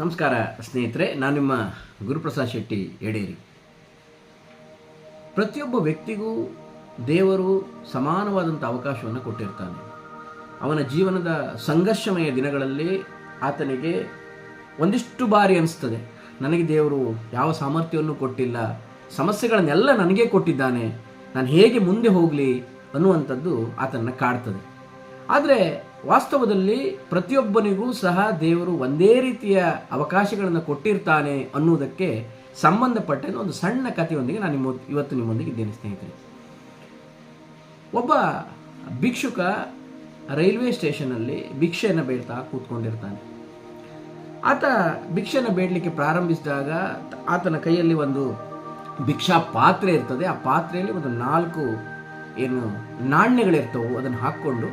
ನಮಸ್ಕಾರ ಸ್ನೇಹಿತರೆ, ನಾನು ನಿಮ್ಮ ಗುರುಪ್ರಸಾದ್ ಶೆಟ್ಟಿ ಎಡೇರಿ. ಪ್ರತಿಯೊಬ್ಬ ವ್ಯಕ್ತಿಗೂ ದೇವರು ಸಮಾನವಾದಂಥ ಅವಕಾಶವನ್ನು ಕೊಟ್ಟಿರ್ತಾನೆ. ಅವನ ಜೀವನದ ಸಂಘರ್ಷಮಯ ದಿನಗಳಲ್ಲಿ ಆತನಿಗೆ ಒಂದಿಷ್ಟು ಬಾರಿ ಅನಿಸ್ತದೆ. ನನಗೆ ದೇವರು ಯಾವ ಸಾಮರ್ಥ್ಯವನ್ನು ಕೊಟ್ಟಿಲ್ಲ, ಸಮಸ್ಯೆಗಳನ್ನೆಲ್ಲ ನನಗೆ ಕೊಟ್ಟಿದ್ದಾನೆ, ನಾನು ಹೇಗೆ ಮುಂದೆ ಹೋಗಲಿ ಅನ್ನುವಂಥದ್ದು ಆತನನ್ನು ಕಾಡ್ತದೆ. ಆದರೆ ವಾಸ್ತವದಲ್ಲಿ ಪ್ರತಿಯೊಬ್ಬನಿಗೂ ಸಹ ದೇವರು ಒಂದೇ ರೀತಿಯ ಅವಕಾಶಗಳನ್ನು ಕೊಟ್ಟಿರ್ತಾನೆ ಅನ್ನುವುದಕ್ಕೆ ಸಂಬಂಧಪಟ್ಟ ಒಂದು ಸಣ್ಣ ಕಥೆಯೊಂದಿಗೆ ನಾನು ನಿಮ್ಮ ಇವತ್ತು ನಿಮ್ಮೊಂದಿಗೆ ಇದ್ದೇನೆ, ಸ್ನೇಹಿತರೆ. ಒಬ್ಬ ಭಿಕ್ಷುಕ ರೈಲ್ವೆ ಸ್ಟೇಷನಲ್ಲಿ ಭಿಕ್ಷೆಯನ್ನು ಬೇಡ್ತಾ ಕೂತ್ಕೊಂಡಿರ್ತಾನೆ. ಆತ ಭಿಕ್ಷೆಯನ್ನು ಬೇಡಲಿಕ್ಕೆ ಪ್ರಾರಂಭಿಸಿದಾಗ ಆತನ ಕೈಯಲ್ಲಿ ಒಂದು ಭಿಕ್ಷಾ ಪಾತ್ರೆ ಇರ್ತದೆ. ಆ ಪಾತ್ರೆಯಲ್ಲಿ ಒಂದು ನಾಲ್ಕು ಏನು ನಾಣ್ಯಗಳಿರ್ತವೆ. ಅದನ್ನು ಹಾಕ್ಕೊಂಡು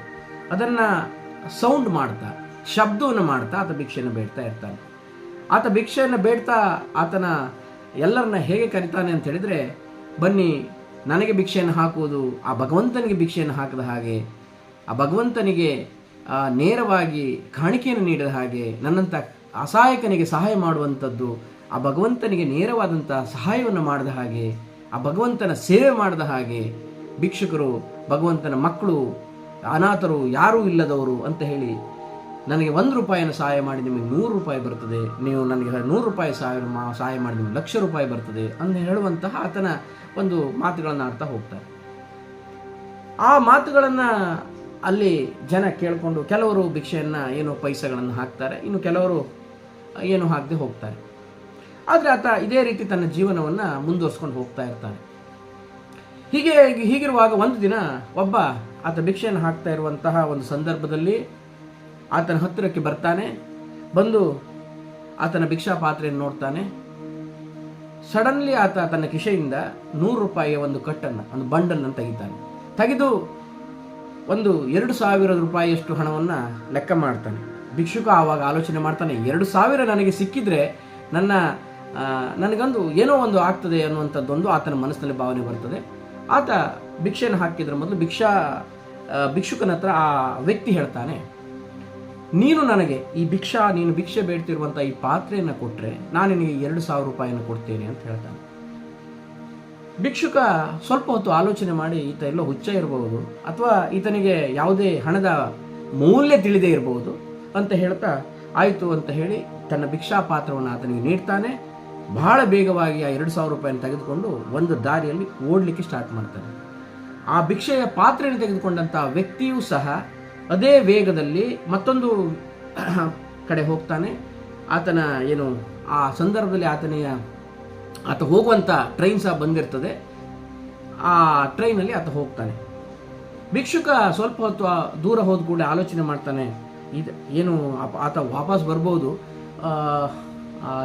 ಅದನ್ನು ಸೌಂಡ್ ಮಾಡ್ತಾ, ಶಬ್ದವನ್ನು ಮಾಡ್ತಾ ಆತ ಭಿಕ್ಷೆಯನ್ನು ಬೇಡ್ತಾ ಇರ್ತಾನೆ. ಆತ ಭಿಕ್ಷೆಯನ್ನು ಬೇಡ್ತಾ ಆತನ ಎಲ್ಲರನ್ನ ಹೇಗೆ ಕರಿತಾನೆ ಅಂತ ಹೇಳಿದ್ರೆ, ಬನ್ನಿ, ನನಗೆ ಭಿಕ್ಷೆಯನ್ನು ಹಾಕುವುದು, ಆ ಭಗವಂತನಿಗೆ ಭಿಕ್ಷೆಯನ್ನು ಹಾಕಿದ ಹಾಗೆ, ಆ ಭಗವಂತನಿಗೆ ನೇರವಾಗಿ ಕಾಣಿಕೆಯನ್ನು ನೀಡಿದ ಹಾಗೆ ನನ್ನಂಥ ಅಸಹಾಯಕನಿಗೆ ಸಹಾಯ ಮಾಡುವಂಥದ್ದು, ಆ ಭಗವಂತನಿಗೆ ನೇರವಾದಂಥ ಸಹಾಯವನ್ನು ಮಾಡಿದ ಹಾಗೆ, ಆ ಭಗವಂತನ ಸೇವೆ ಮಾಡಿದ ಹಾಗೆ, ಭಿಕ್ಷುಕರು ಭಗವಂತನ ಮಕ್ಕಳು ಅನಾಥರು ಯಾರೂ ಇಲ್ಲದವರು ಅಂತ ಹೇಳಿ ನನಗೆ ಒಂದು ರೂಪಾಯಿಯನ್ನು ಸಹಾಯ ಮಾಡಿ ನಿಮಗೆ ನೂರು ರೂಪಾಯಿ ಬರ್ತದೆ. ನೀವು ನನಗೆ ನೂರು ರೂಪಾಯಿ ಸಹಾಯ ಸಹಾಯ ಮಾಡಿ ನಿಮಗೆ ಲಕ್ಷ ರೂಪಾಯಿ ಬರ್ತದೆ ಅಂತ ಹೇಳುವಂತಹ ಆತನ ಒಂದು ಮಾತುಗಳನ್ನು ಆಡ್ತಾ ಹೋಗ್ತಾರೆ. ಆ ಮಾತುಗಳನ್ನು ಅಲ್ಲಿ ಜನ ಕೇಳಿಕೊಂಡು ಕೆಲವರು ಭಿಕ್ಷೆಯನ್ನು ಏನೋ ಪೈಸೆಗಳನ್ನು ಹಾಕ್ತಾರೆ, ಇನ್ನು ಕೆಲವರು ಏನು ಹಾಕದೆ ಹೋಗ್ತಾರೆ. ಆದರೆ ಆತ ಇದೇ ರೀತಿ ತನ್ನ ಜೀವನವನ್ನು ಮುಂದುವರ್ಸ್ಕೊಂಡು ಹೋಗ್ತಾ ಇರ್ತಾನೆ. ಹೀಗೆ, ಹೀಗಿರುವಾಗ ಒಂದು ದಿನ ಒಬ್ಬ ಆತ ಭಿಕ್ಷೆಯನ್ನು ಹಾಕ್ತಾ ಇರುವಂತಹ ಒಂದು ಸಂದರ್ಭದಲ್ಲಿ ಆತನ ಹತ್ತಿರಕ್ಕೆ ಬರ್ತಾನೆ, ಬಂದು ಆತನ ಭಿಕ್ಷಾ ಪಾತ್ರೆಯನ್ನು ನೋಡ್ತಾನೆ. ಸಡನ್ಲಿ ಆತ ತನ್ನ ಕಿಶೆಯಿಂದ ನೂರು ರೂಪಾಯಿಯ ಒಂದು ಕಟ್ಟನ್ನು, ಒಂದು ಬಂಡನ್ನು ತೆಗಿತಾನೆ. ತೆಗೆದು ಒಂದು ಎರಡು ಸಾವಿರ ರೂಪಾಯಿಯಷ್ಟು ಹಣವನ್ನು ಲೆಕ್ಕ ಮಾಡ್ತಾನೆ. ಭಿಕ್ಷುಕ ಆವಾಗ ಆಲೋಚನೆ ಮಾಡ್ತಾನೆ, ಎರಡು ಸಾವಿರ ನನಗೆ ಸಿಕ್ಕಿದ್ರೆ ನನ್ನ ನನಗಂದು ಏನೋ ಒಂದು ಆಗ್ತದೆ ಅನ್ನುವಂಥದ್ದೊಂದು ಆತನ ಮನಸ್ಸಿನಲ್ಲಿ ಭಾವನೆ ಬರ್ತದೆ. ಆತ ಭಿಕ್ಷೆಯನ್ನು ಹಾಕಿದ್ರ ಮೊದಲು ಭಿಕ್ಷಾ ಭಿಕ್ಷುಕನ ಹತ್ರ ಆ ವ್ಯಕ್ತಿ ಹೇಳ್ತಾನೆ, ನೀನು ನನಗೆ ಈ ಭಿಕ್ಷಾ, ನೀನು ಭಿಕ್ಷೆ ಬೇಡ್ತಿರುವಂಥ ಈ ಪಾತ್ರೆಯನ್ನು ಕೊಟ್ಟರೆ ನಾನು ನಿನಗೆ ಎರಡು ಸಾವಿರ ರೂಪಾಯಿಯನ್ನು ಕೊಡ್ತೇನೆ ಅಂತ ಹೇಳ್ತಾನೆ. ಭಿಕ್ಷುಕ ಸ್ವಲ್ಪ ಹೊತ್ತು ಆಲೋಚನೆ ಮಾಡಿ ಈತ ಎಲ್ಲೋ ಹುಚ್ಚ ಇರಬಹುದು ಅಥವಾ ಈತನಿಗೆ ಯಾವುದೇ ಹಣದ ಮೌಲ್ಯ ತಿಳಿದೇ ಇರಬಹುದು ಅಂತ ಹೇಳ್ತಾ, ಆಯಿತು ಅಂತ ಹೇಳಿ ತನ್ನ ಭಿಕ್ಷಾ ಪಾತ್ರವನ್ನು ಆತನಿಗೆ ನೀಡ್ತಾನೆ. ಬಹಳ ಬೇಗವಾಗಿ ಆ ಎರಡು ಸಾವಿರ ರೂಪಾಯಿನ ತೆಗೆದುಕೊಂಡು ಒಂದು ದಾರಿಯಲ್ಲಿ ಓಡಲಿಕ್ಕೆ ಸ್ಟಾರ್ಟ್ ಮಾಡ್ತಾನೆ ಆ ಭಿಕ್ಷೆಯ ಪಾತ್ರೆಯನ್ನು ತೆಗೆದುಕೊಂಡಂಥ ವ್ಯಕ್ತಿಯೂ ಸಹ ಅದೇ ವೇಗದಲ್ಲಿ ಮತ್ತೊಂದು ಕಡೆ ಹೋಗ್ತಾನೆ. ಆತನ ಏನು, ಆ ಸಂದರ್ಭದಲ್ಲಿ ಆತನೆಯ, ಆತ ಹೋಗುವಂಥ ಟ್ರೈನ್ ಸಹ ಬಂದಿರ್ತದೆ. ಆ ಟ್ರೈನಲ್ಲಿ ಆತ ಹೋಗ್ತಾನೆ. ಭಿಕ್ಷುಕ ಸ್ವಲ್ಪ ಹೊತ್ತು ದೂರ ಹೋದ ಕೂಡ ಆಲೋಚನೆ ಮಾಡ್ತಾನೆ, ಇದು ಏನು, ಆತ ವಾಪಸ್ ಬರ್ಬೋದು.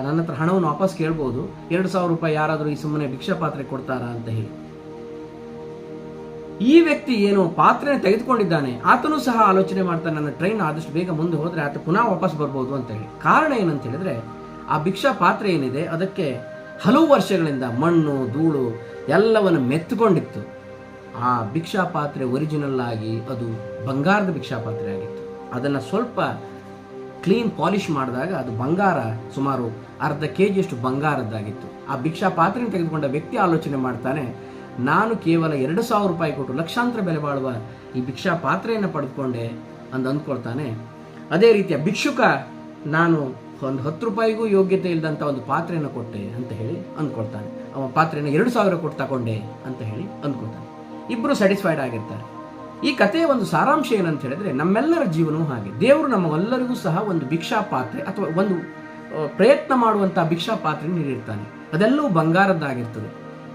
ನನ್ನ ಹತ್ರ ಹಣವನ್ನು ವಾಪಸ್ ಕೇಳ್ಬೋದು. ಎರಡು ಸಾವಿರ ರೂಪಾಯಿ ಯಾರಾದರೂ ಈ ಸುಮ್ಮನೆ ಭಿಕ್ಷಾ ಪಾತ್ರೆ ಕೊಡ್ತಾರಾ ಅಂತ ಹೇಳಿ. ಈ ವ್ಯಕ್ತಿ ಏನು ಪಾತ್ರೆ ತೆಗೆದುಕೊಂಡಿದ್ದಾನೆ, ಆತನೂ ಸಹ ಆಲೋಚನೆ ಮಾಡ್ತಾನೆ ನನ್ನ ಟ್ರೈನ್ ಆದಷ್ಟು ಬೇಗ ಮುಂದೆ ಹೋದರೆ ಆತ ಪುನಃ ವಾಪಸ್ ಬರ್ಬೋದು ಅಂತ ಹೇಳಿ. ಕಾರಣ ಏನಂತ ಹೇಳಿದ್ರೆ, ಆ ಭಿಕ್ಷಾ ಪಾತ್ರೆ ಏನಿದೆ, ಅದಕ್ಕೆ ಹಲವು ವರ್ಷಗಳಿಂದ ಮಣ್ಣು, ಧೂಳು ಎಲ್ಲವನ್ನು ಮೆತ್ತುಕೊಂಡಿತ್ತು. ಆ ಭಿಕ್ಷಾ ಪಾತ್ರೆ ಒರಿಜಿನಲ್ ಆಗಿ ಅದು ಬಂಗಾರದ ಭಿಕ್ಷಾ ಪಾತ್ರೆ ಆಗಿತ್ತು. ಅದನ್ನು ಸ್ವಲ್ಪ ಕ್ಲೀನ್ ಪಾಲಿಷ್ ಮಾಡಿದಾಗ ಅದು ಬಂಗಾರ ಸುಮಾರು ಅರ್ಧ ಕೆ ಜಿಯಷ್ಟು ಬಂಗಾರದ್ದಾಗಿತ್ತು. ಆ ಭಿಕ್ಷಾ ಪಾತ್ರೆಯನ್ನು ತೆಗೆದುಕೊಂಡ ವ್ಯಕ್ತಿ ಆಲೋಚನೆ ಮಾಡ್ತಾನೆ, ನಾನು ಕೇವಲ ಎರಡು ಸಾವಿರ ರೂಪಾಯಿ ಕೊಟ್ಟು ಲಕ್ಷಾಂತರ ಬೆಲೆ ಬಾಳುವ ಈ ಭಿಕ್ಷಾ ಪಾತ್ರೆಯನ್ನು ಪಡೆದುಕೊಂಡೆ ಅಂತ ಅಂದ್ಕೊಳ್ತಾನೆ. ಅದೇ ರೀತಿಯ ಭಿಕ್ಷುಕ, ನಾನು ಒಂದು ಹತ್ತು ರೂಪಾಯಿಗೂ ಯೋಗ್ಯತೆ ಇಲ್ಲದಂಥ ಒಂದು ಪಾತ್ರೆಯನ್ನು ಕೊಟ್ಟೆ ಅಂತ ಹೇಳಿ ಅಂದ್ಕೊಳ್ತಾನೆ. ಅವನ ಪಾತ್ರೆಯನ್ನು ಎರಡು ಸಾವಿರ ಕೊಟ್ಟು ತಗೊಂಡೆ ಅಂತ ಹೇಳಿ ಅಂದ್ಕೊಳ್ತಾನೆ. ಇಬ್ಬರು ಸ್ಯಾಟಿಸ್ಫೈಡ್ ಆಗಿರ್ತಾರೆ. ಈ ಕಥೆಯ ಒಂದು ಸಾರಾಂಶ ಏನಂತ ಹೇಳಿದ್ರೆ, ನಮ್ಮೆಲ್ಲರ ಜೀವನವೂ ಹಾಗೆ. ದೇವರು ನಮಗೆಲ್ಲರಿಗೂ ಸಹ ಒಂದು ಭಿಕ್ಷಾ ಪಾತ್ರೆ ಅಥವಾ ಒಂದು ಪ್ರಯತ್ನ ಮಾಡುವಂತಹ ಭಿಕ್ಷಾ ಪಾತ್ರೆ ನೀಡಿರ್ತಾನೆ. ಅದೆಲ್ಲವೂ ಬಂಗಾರದ್ದಾಗಿರ್ತದೆ.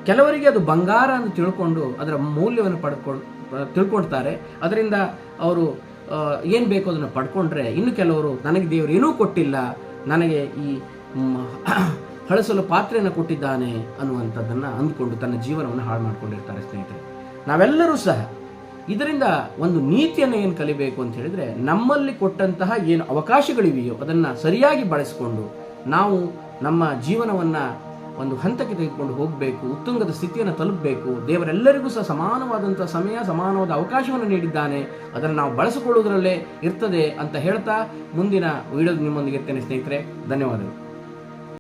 ಕೆಲವರಿಗೆ ಅದು ಬಂಗಾರ ಅಂತ ತಿಳ್ಕೊಂಡು ಅದರ ಮೌಲ್ಯವನ್ನು ಪಡ್ಕೊಂಡು ತಿಳ್ಕೊಳ್ತಾರೆ. ಅದರಿಂದ ಅವರು ಏನು ಬೇಕೋ ಅದನ್ನು ಪಡ್ಕೊಂಡ್ರೆ ಇನ್ನು ಕೆಲವರು, ನನಗೆ ದೇವರು ಏನೂ ಕೊಟ್ಟಿಲ್ಲ, ನನಗೆ ಈ ಹಳಸಲು ಪಾತ್ರೆಯನ್ನು ಕೊಟ್ಟಿದ್ದಾನೆ ಅನ್ನುವಂಥದ್ದನ್ನು ಅಂದ್ಕೊಂಡು ತನ್ನ ಜೀವನವನ್ನು ಹಾಳು ಮಾಡ್ಕೊಂಡಿರ್ತಾರೆ ಸ್ನೇಹಿತರೆ. ನಾವೆಲ್ಲರೂ ಸಹ ಇದರಿಂದ ಒಂದು ನೀತಿಯನ್ನು ಏನು ಕಲಿಬೇಕು ಅಂತ ಹೇಳಿದ್ರೆ ನಮ್ಮಲ್ಲಿ ಕೊಟ್ಟಂತಹ ಏನು ಅವಕಾಶಗಳಿವೆಯೋ ಅದನ್ನು ಸರಿಯಾಗಿ ಬಳಸಿಕೊಂಡು ನಾವು ನಮ್ಮ ಜೀವನವನ್ನು ಒಂದು ಹಂತಕ್ಕೆ ತೆಗೆದುಕೊಂಡು ಹೋಗಬೇಕು, ಉತ್ತುಂಗದ ಸ್ಥಿತಿಯನ್ನು ತಲುಪಬೇಕು, ದೇವರೆಲ್ಲರಿಗೂ ಸಹ ಸಮಾನವಾದಂಥ ಸಮಯ, ಸಮಾನವಾದ ಅವಕಾಶವನ್ನು ನೀಡಿದ್ದಾನೆ, ಅದನ್ನು ನಾವು ಬಳಸಿಕೊಳ್ಳುವುದರಲ್ಲೇ ಇರ್ತದೆ ಅಂತ ಹೇಳ್ತಾ ಮುಂದಿನ ವಿಡಿಯೋ ನಿಮ್ಮೊಂದಿಗೆ ಇರ್ತೇನೆ ಸ್ನೇಹಿತರೆ, ಧನ್ಯವಾದಗಳು.